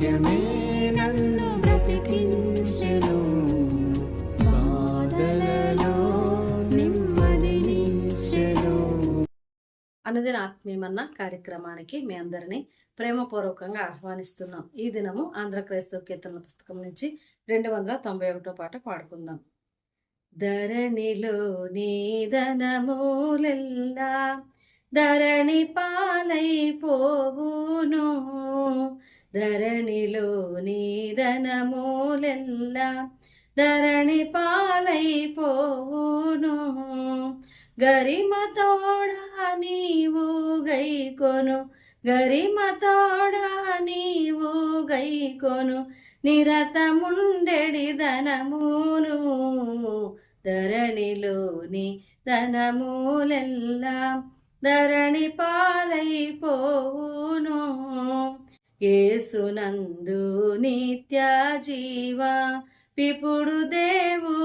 వాక్యమే నన్ను బ్రతికించెను. బాధలలో నెమ్మదినిచ్చెను అనుదిన ఆత్మీయమన్న కార్యక్రమానికి మీ అందరినీ ప్రేమపూర్వకంగా ఆహ్వానిస్తున్నాం. ఈ దినము ఆంధ్ర క్రైస్తవ కీర్తనల పుస్తకం నుంచి రెండు వందల తొంభై ఒకటో పాట పాడుకుందాం. ధరణిలో నీదనమూలెల్లా ధరణి పాలైపోవును ధరణిలో నీదనమూలెల్లా ధరణి పాలైపోవును. గరిమతోడా నీవు గైకొను గరిమతోడా నీవు గైకొను నిరతముండెడి ధనమును. ధరణిలోని ధనములెల్లా ధరణి పాలైపోవును. ఏసునందు నిత్య జీవ పిపుడు దేవుడిచ్చును.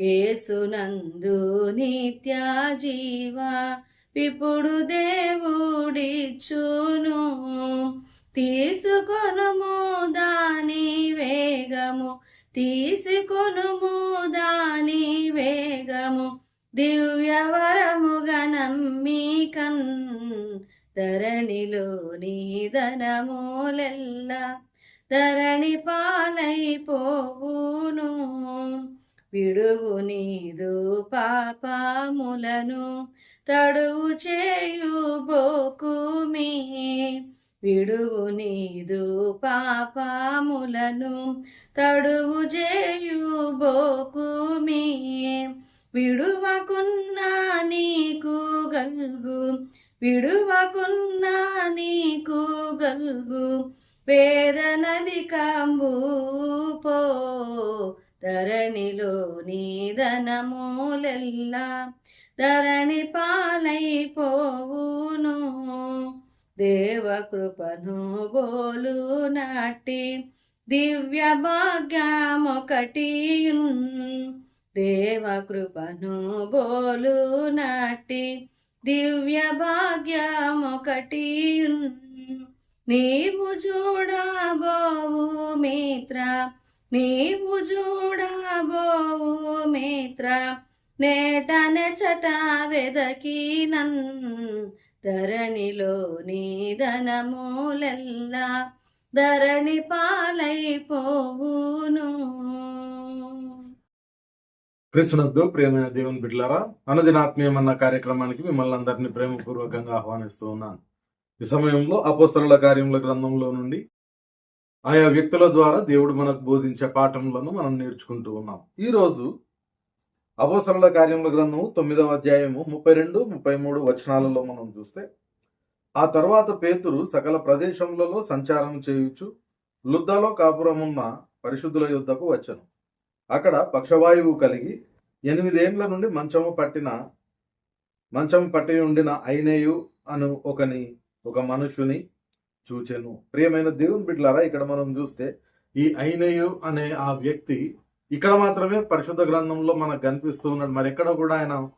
ఏసునందు నిత్య జీవ పిపుడు దేవుడిచ్చును. తీసుకొనుము దాని వేగము తీసుకొనుము దాని వేగము. దివ్యవర ధరణిలో ధనములెల్లా ధరణి పాలైపోవును. విడువు నీదు పాపములను తడువు చేయు బోకుమి. విడువు నీదు పాపములను తడువు చేయు బోకుమి. విడువకున్నా నీకు గల్గు విడువకున్నా నీకు గల్గు వేదనది కాంబు పో. ధరణిలో నీదనమూలెల్లా ధరణి పాలైపోవును. దేవకృపను బోలు నాటి దివ్య భాగ్యమొకటియున్ దేవకృపను బోలు నాటి దివ్య భాగ్యమొకటియున్ నీవు చూడబోవు మిత్ర నీవు చూడబోవు మిత్ర నేట చట వెదకి నన్ ధరణిలో నీదనమూలెల్లా ధరణి పాలైపోవును. కృష్ణద్దు ప్రేమైన దేవుని బిడ్డలారా అనదినాత్మీయమన్న కార్యక్రమానికి మిమ్మల్ని అందరినీ ప్రేమపూర్వకంగా ఆహ్వానిస్తూ ఉన్నాను. ఈ సమయంలో అపోస్తల కార్యముల గ్రంథంలో నుండి ఆయా వ్యక్తుల ద్వారా దేవుడు మనకు బోధించే పాఠములను మనం నేర్చుకుంటూ ఉన్నాం. ఈ రోజు కార్యముల గ్రంథము తొమ్మిదవ అధ్యాయము ముప్పై రెండు ముప్పై మూడు వచనాలలో మనం చూస్తే ఆ తర్వాత పేతురు సకల ప్రదేశములలో సంచారం చేయుచు లుద్దలో కాపురమున్న పరిశుద్ధుల యుద్ధకు వచ్చను. అక్కడ పక్షవాయువు కలిగి ఎనిమిదేండ్ల నుండి మంచము పట్టిన మంచం పట్టి ఉండిన ఐనేయు అను ఒకని ఒక మనుషుని చూచెను. ప్రియమైన దేవుని బిడ్డలారా ఇక్కడ మనం చూస్తే ఈ ఐనేయు అనే ఆ వ్యక్తి ఇక్కడ మాత్రమే పరిశుద్ధ గ్రంథంలో మనకు కనిపిస్తూ ఉన్నాడు. మరి ఎక్కడ కూడా ఆయన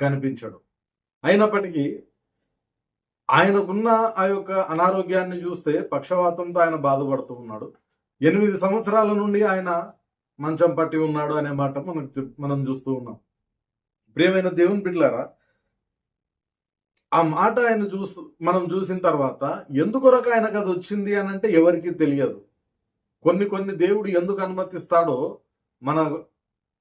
కనిపించడు. అయినప్పటికీ ఆయనకున్న ఆ యొక్క అనారోగ్యాన్ని చూస్తే పక్షవాతంతో ఆయన బాధపడుతూ ఉన్నాడు. ఎనిమిది సంవత్సరాల నుండి ఆయన మంచం పట్టి ఉన్నాడు అనే మాట మనకు చూ- మనం చూస్తూ ఉన్నాం. ప్రియమైన దేవుని బిడ్డలారా ఆ మాట ఆయన చూస్తూ మనం చూసిన తర్వాత ఎందుకొరకు ఆయనకు అది వచ్చింది అని అంటే ఎవరికి తెలియదు. కొన్ని కొన్ని దేవుడు ఎందుకు అనుమతిస్తాడో మన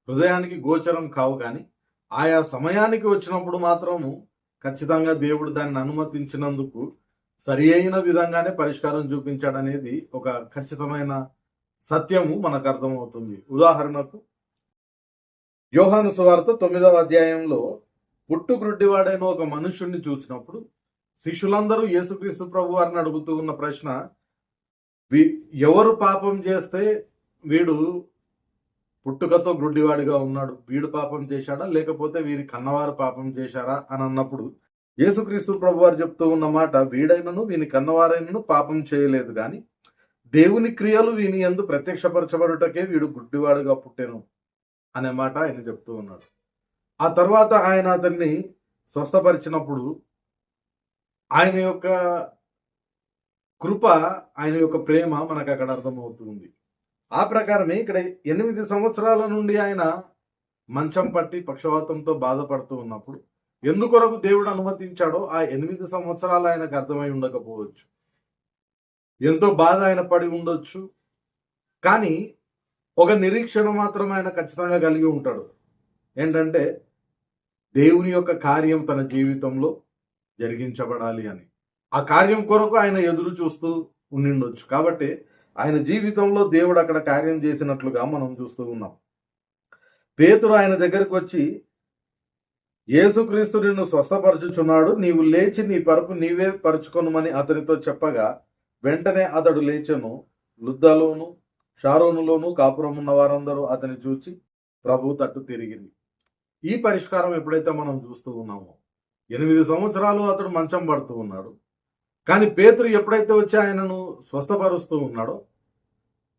హృదయానికి గోచరం కావు కానీ ఆయా సమయానికి వచ్చినప్పుడు మాత్రము ఖచ్చితంగా దేవుడు దాన్ని అనుమతించినందుకు సరి అయిన విధంగానే పరిష్కారం చూపించాడనేది ఒక ఖచ్చితమైన సత్యము మనకు అర్థమవుతుంది. ఉదాహరణకు యోహాను సువార్త తొమ్మిదవ అధ్యాయంలో పుట్టుగ్రుడ్డివాడైన ఒక మనుషుణ్ణి చూసినప్పుడు శిష్యులందరూ యేసుక్రీస్తు ప్రభు వారిని అడుగుతూ ఉన్న ప్రశ్న "వీ- ఎవరు పాపం చేస్తే వీడు పుట్టుకతో గ్రుడ్డివాడిగా ఉన్నాడు? వీడు పాపం చేశాడా? లేకపోతే వీరి కన్నవారు పాపం చేశారా? అని అన్నప్పుడు యేసుక్రీస్తు ప్రభు వారు చెప్తూ ఉన్న మాట వీడైనను వీని కన్నవారైనను పాపం చేయలేదు. కానీ దేవుని క్రియలు వీని ఎందు ప్రత్యక్షపరచబడుటకే వీడు గుడ్డివాడుగా పుట్టెను అనే మాట ఆయన చెప్తూ ఉన్నాడు. ఆ తర్వాత ఆయన అతన్ని స్వస్థపరిచినప్పుడు ఆయన యొక్క కృప ఆయన యొక్క ప్రేమ మనకు అక్కడ అర్థమవుతుంది. ఆ ప్రకారమే ఇక్కడ ఎనిమిది సంవత్సరాల నుండి ఆయన మంచం పట్టి పక్షవాతంతో బాధపడుతూ ఉన్నప్పుడు ఎందుకొరకు దేవుడు అనుమతించాడో ఆ ఎనిమిది సంవత్సరాలు ఆయనకు అర్థమై ఉండకపోవచ్చు. ఎంతో బాధ ఆయన పడి ఉండొచ్చు. కానీ ఒక నిరీక్షణ మాత్రం ఆయన ఖచ్చితంగా కలిగి ఉంటాడు. ఏంటంటే దేవుని యొక్క కార్యం తన జీవితంలో జరిగించబడాలి అని. ఆ కార్యం కొరకు ఆయన ఎదురు చూస్తూ ఉండిండొచ్చు. కాబట్టి ఆయన జీవితంలో దేవుడు అక్కడ కార్యం చేసినట్లుగా మనం చూస్తూ ఉన్నాం. పేతుడు ఆయన దగ్గరకు వచ్చి యేసుక్రీస్తు నిన్ను స్వస్థపరచుచున్నాడు. నీవు లేచి నీ పరుపు నీవే పరుచుకొనుమని అతనితో చెప్పగా వెంటనే అతడు లేచెను. లుద్దలోను షారోనులోను కాపురం ఉన్న వారందరూ అతని చూచి ప్రభు తట్టు తిరిగింది ఈ పరిష్కారం ఎప్పుడైతే మనం చూస్తూ ఉన్నామో ఎనిమిది సంవత్సరాలు అతడు మంచం పడుతూ ఉన్నాడు. కానీ పేతురు ఎప్పుడైతే వచ్చి ఆయనను స్వస్థపరుస్తూ ఉన్నాడో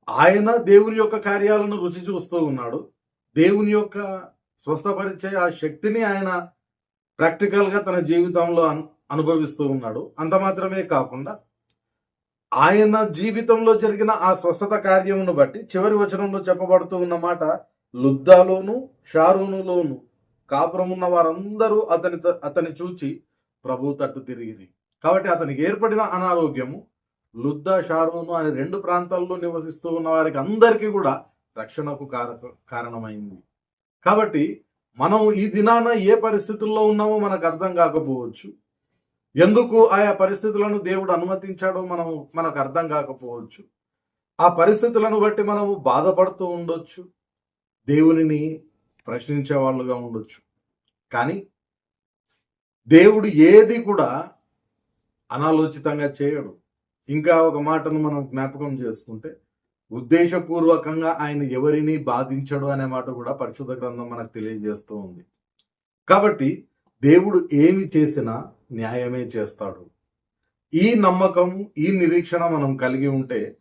ఆయన దేవుని యొక్క కార్యాలను రుచి చూస్తూ ఉన్నాడు. దేవుని యొక్క స్వస్థపరిచే ఆ శక్తిని ఆయన ప్రాక్టికల్గా తన జీవితంలో అనుభవిస్తూ ఉన్నాడు. అంత మాత్రమే కాకుండా ఆయన జీవితంలో జరిగిన ఆ స్వస్థత కార్యమును బట్టి చివరి వచనంలో చెప్పబడుతూ ఉన్న మాట లుద్దాలోను షారూనులోను కాపురం ఉన్న వారందరూ అతని అతని చూచి ప్రభు తట్టు తిరిగిరి. కాబట్టి అతనికి ఏర్పడిన అనారోగ్యము లుద్దా షారూను అనే రెండు ప్రాంతాల్లో నివసిస్తూ ఉన్న వారికి అందరికీ కూడా రక్షణకు కారక కారణమైంది. కాబట్టి మనం ఈ దినాన ఏ పరిస్థితుల్లో ఉన్నామో మనకు అర్థం కాకపోవచ్చు. ఎందుకు ఆయా పరిస్థితులను దేవుడు అనుమతించాడో మనం మనకు అర్థం కాకపోవచ్చు. ఆ పరిస్థితులను బట్టి మనము బాధపడుతూ ఉండొచ్చు. దేవునిని ప్రశ్నించే వాళ్ళుగా ఉండొచ్చు. కానీ దేవుడు ఏది కూడా అనాలోచితంగా చేయడు. ఇంకా ఒక మాటను మనం జ్ఞాపకం చేసుకుంటే ఉద్దేశపూర్వకంగా ఆయన ఎవరిని బాధించడు అనే మాట కూడా పరిశుద్ధ గ్రంథం మనకు తెలియజేస్తూ ఉంది. కాబట్టి దేవుడు ఏమి చేసినా న్యాయమే చేస్తాడు. ఈ నమ్మకం ఈ నిరీక్షణ మనం కలిగి ఉంటే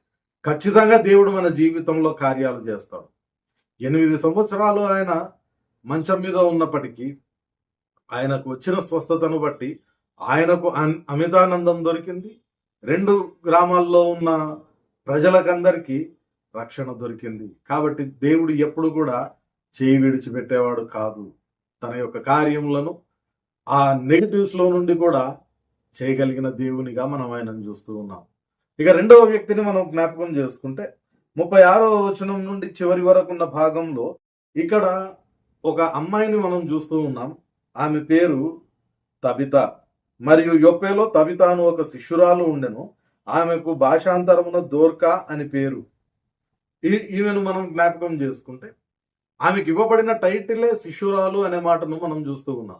ఖచ్చితంగా దేవుడు మన జీవితంలో కార్యాలు చేస్తాడు. ఎనిమిది సంవత్సరాలు ఆయన మంచం మీద ఉన్నప్పటికీ ఆయనకు వచ్చిన స్వస్థతను బట్టి ఆయనకు అన్- అమితానందం దొరికింది. రెండు గ్రామాల్లో ఉన్న ప్రజలకందరికీ రక్షణ దొరికింది. కాబట్టి దేవుడు ఎప్పుడు కూడా చేయి విడిచిపెట్టేవాడు కాదు. తన యొక్క కార్యములను ఆ నెగిటివ్స్లో నుండి కూడా చేయగలిగిన దేవునిగా మనం ఆయనను చూస్తూ ఉన్నాం. ఇక రెండవ వ్యక్తిని మనం జ్ఞాపకం చేసుకుంటే ముప్పై ఆరో వచనం నుండి చివరి వరకు ఉన్న భాగంలో ఇక్కడ ఒక అమ్మాయిని మనం చూస్తూ ఉన్నాం. ఆమె పేరు తబిత. మరియు యొప్పేలో తబిత అను ఒక శిష్యురాలు ఉండెను. ఆమెకు భాషాంతరమున దోర్కా అని పేరు. ఈ- ఈమెను మనం జ్ఞాపకం చేసుకుంటే ఆమెకి ఇవ్వబడిన టైటిలే శిష్యురాలు అనే మాటను మనం చూస్తూ ఉన్నాం.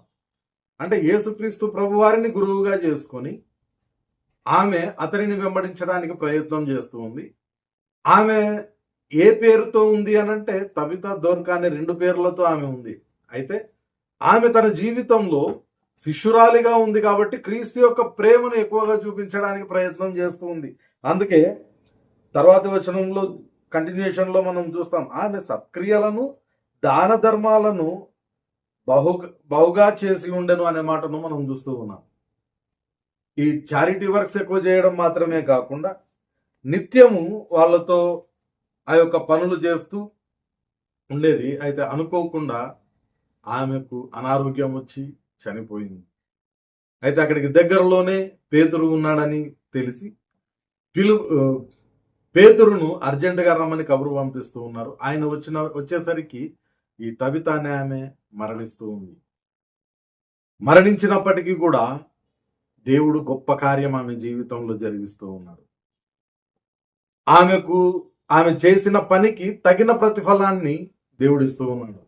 అంటే యేసుక్రీస్తు ప్రభు వారిని గురువుగా చేసుకొని ఆమె అతనిని వెంబడించడానికి ప్రయత్నం చేస్తూ ఉంది. ఆమె ఏ పేరుతో ఉంది అనంటే తబిత దోర్కా అనే రెండు పేర్లతో ఆమె ఉంది. అయితే ఆమె తన జీవితంలో శిష్యురాలిగా ఉంది కాబట్టి క్రీస్తు యొక్క ప్రేమను ఎక్కువగా చూపించడానికి ప్రయత్నం చేస్తూ ఉంది. అందుకే తర్వాతి వచనంలో కంటిన్యూషన్లో మనం చూస్తాం ఆమె సత్క్రియలను దాన ధర్మాలను బహు బహుగా చేసి ఉండెను అనే మాటను మనం చూస్తూ ఉన్నాం. ఈ చారిటీ వర్క్స్ ఎక్కువ చేయడం మాత్రమే కాకుండా నిత్యము వాళ్ళతో ఆ యొక్క పనులు చేస్తూ ఉండేది. అయితే అనుకోకుండా ఆమెకు అనారోగ్యం వచ్చి చనిపోయింది. అయితే అక్కడికి దగ్గరలోనే పేతురు ఉన్నాడని తెలిసి పిలు పేతురును అర్జెంటుగా రమ్మని కబురు పంపిస్తూ ఉన్నారు. ఆయన వచ్చిన వచ్చేసరికి ఈ తబిత అనే ఆమె మరణిస్తూ ఉంది. మరణించినప్పటికీ కూడా దేవుడు గొప్ప కార్యం ఆమె జీవితంలో జరిగిస్తూ ఉన్నాడు. ఆమెకు ఆమె చేసిన పనికి తగిన ప్రతిఫలాన్ని దేవుడిస్తూ ఉన్నాడు.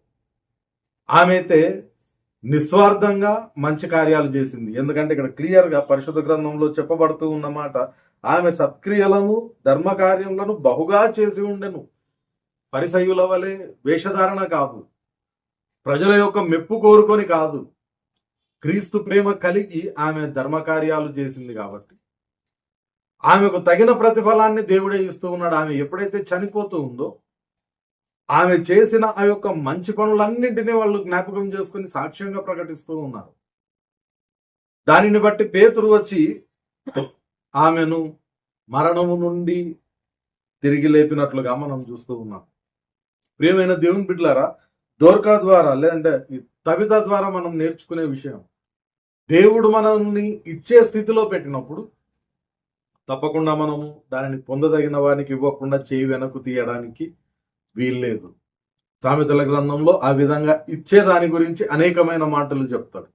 ఆమె అయితే నిస్వార్థంగా మంచి కార్యాలు చేసింది. ఎందుకంటే ఇక్కడ క్లియర్గా పరిశుద్ధ గ్రంథంలో చెప్పబడుతూ ఉన్నమాట ఆమె సత్క్రియలను ధర్మకార్యములను బహుగా చేసి ఉండెను. పరిసయుల వలె వేషధారణ కాదు. ప్రజల యొక్క మెప్పు కోరుకొని కాదు క్రీస్తు ప్రేమ కలిగి ఆమె ధర్మకార్యాలు చేసింది కాబట్టి. ఆమెకు తగిన ప్రతిఫలాన్ని దేవుడే ఇస్తూ ఉన్నాడు. ఆమె ఎప్పుడైతే చనిపోతూ ఉందో ఆమె చేసిన ఆ యొక్క మంచి పనులన్నింటినీ వాళ్ళు జ్ఞాపకం చేసుకుని సాక్ష్యంగా ప్రకటిస్తూ ఉన్నారు. దానిని బట్టి పేతురు వచ్చి ఆమెను మరణము నుండి తిరిగి లేపినట్లుగా మనం చూస్తూ ఉన్నాం. ప్రియమైన దేవుని బిడ్డలారా దోర్కా ద్వారా లేదంటే తవిత ద్వారా మనం నేర్చుకునే విషయం. దేవుడు మనల్ని ఇచ్చే స్థితిలో పెట్టినప్పుడు తప్పకుండా మనము దానిని పొందదగిన వానికి ఇవ్వకుండా చేయి వెనక్కు తీయడానికి వీల్లేదు. సామెతల గ్రంథంలో ఆ విధంగా ఇచ్చే దాని గురించి అనేకమైన మాటలు చెప్తాడు.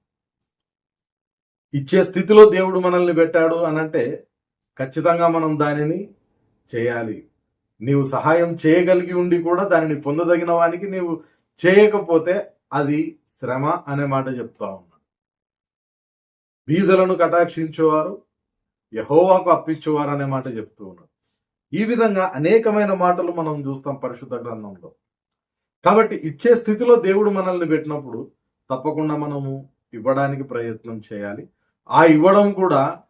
ఇచ్చే స్థితిలో దేవుడు మనల్ని పెట్టాడు అనంటే ఖచ్చితంగా మనం దానిని చేయాలి. నీవు సహాయం చేయగలిగి ఉండి కూడా దానిని పొందదగిన వానికి నీవు చేయకపోతే అది శ్రమ అనే మాట చెప్తా ఉన్నాడు. బీదలను కటాక్షించేవారు యహోవాకు అప్పించేవారు అనే మాట చెప్తూ ఉన్నాడు. ఈ విధంగా అనేకమైన మాటలు మనం చూస్తాం పరిశుద్ధ గ్రంథంలో. కాబట్టి ఇచ్చే స్థితిలో దేవుడు మనల్ని పెట్టినప్పుడు తప్పకుండా మనము ఇవ్వడానికి ప్రయత్నం చేయాలి. ఆ ఇవ్వడం కూడా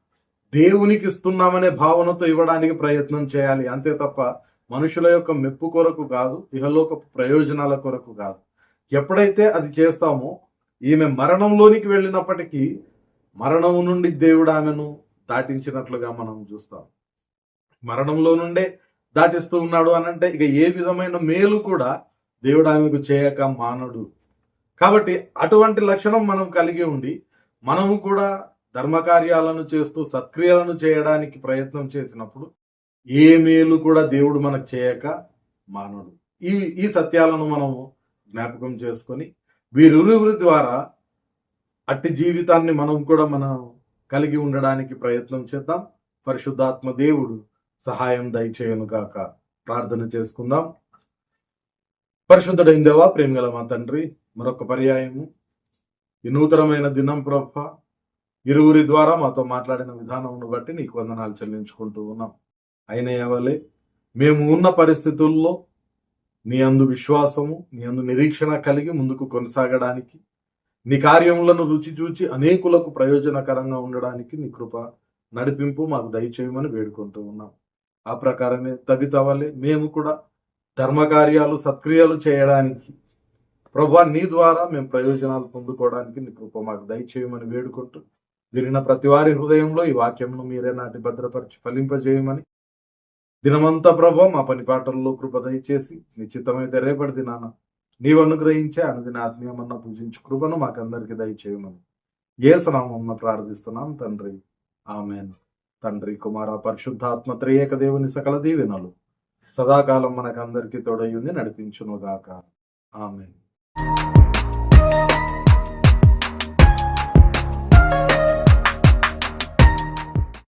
దేవునికి ఇస్తున్నామనే భావనతో ఇవ్వడానికి ప్రయత్నం చేయాలి. అంతే తప్ప మనుషుల యొక్క మెప్పు కొరకు కాదు ఇహలోక ప్రయోజనాల కొరకు కాదు. ఎప్పుడైతే అది చేస్తామో ఈమె మరణంలోనికి వెళ్ళినప్పటికీ మరణం నుండి దేవుడు ఆమెను దాటించినట్లుగా మనం చూస్తాం. మరణంలో నుండే దాటిస్తూ ఉన్నాడు అని అంటే ఇక ఏ విధమైన మేలు కూడా దేవుడు ఆమెకు చేయక మానడు. కాబట్టి అటువంటి లక్షణం మనం కలిగి ఉండి మనము కూడా ధర్మకార్యాలను చేస్తూ సత్క్రియలను చేయడానికి ప్రయత్నం చేసినప్పుడు ఏ మేలు కూడా దేవుడు మనకు చేయక మానడు. ఈ ఈ సత్యాలను మనము జ్ఞాపకం చేసుకొని వీరిరువురి ద్వారా అట్టి జీవితాన్ని మనం కూడా మనం కలిగి ఉండడానికి ప్రయత్నం చేద్దాం. పరిశుద్ధాత్మ దేవుడు సహాయం దయచేయను గాక. ప్రార్థన చేసుకుందాం. పరిశుద్ధుడైన దేవా ప్రేమగల మా తండ్రి మరొక పర్యాయము. ఈ నూతనమైన దినం ప్రభ ఇరువురి ద్వారా మాతో మాట్లాడిన విధానంను బట్టి నీకు వందనాలు చెల్లించుకుంటూ ఉన్నాం. అయిన ఎవలే మేము ఉన్న పరిస్థితుల్లో నీ అందు విశ్వాసము నీ అందు నిరీక్షణ కలిగి ముందుకు కొనసాగడానికి నీ కార్యములను రుచి చూచి అనేకులకు ప్రయోజనకరంగా ఉండడానికి నీ కృప నడిపింపు మాకు దయచేయమని వేడుకుంటూ ఉన్నాం. ఆ ప్రకారమే తగితవలే మేము కూడా ధర్మకార్యాలు సత్క్రియలు చేయడానికి ప్రభా నీ ద్వారా మేము ప్రయోజనాలు పొందుకోవడానికి నీ కృప మాకు దయచేయమని వేడుకుంటూ విరిగిన ప్రతి వారి హృదయంలో ఈ వాక్యంలో మీరే నాటి భద్రపరిచి ఫలింపజేయమని దినమంతా ప్రభా మా పని పాటల్లో కృప దయచేసి నిశ్చితమైతే రేపటి దినాన నీవు అనుగ్రహించే అనుదిన ఆత్మీయమన్న పూజించు కృపను మాకందరికీ దయచేయమని ఏ స్నామం ప్రార్థిస్తున్నాం తండ్రి. ఆమెన్. తండ్రి కుమార పరిశుద్ధాత్మ త్రియేక దేవుని సకల దీవెనలు సదాకాలం మనకందరికీ తోడయ్యుంది నడిపించునుగాక. ఆమెన్.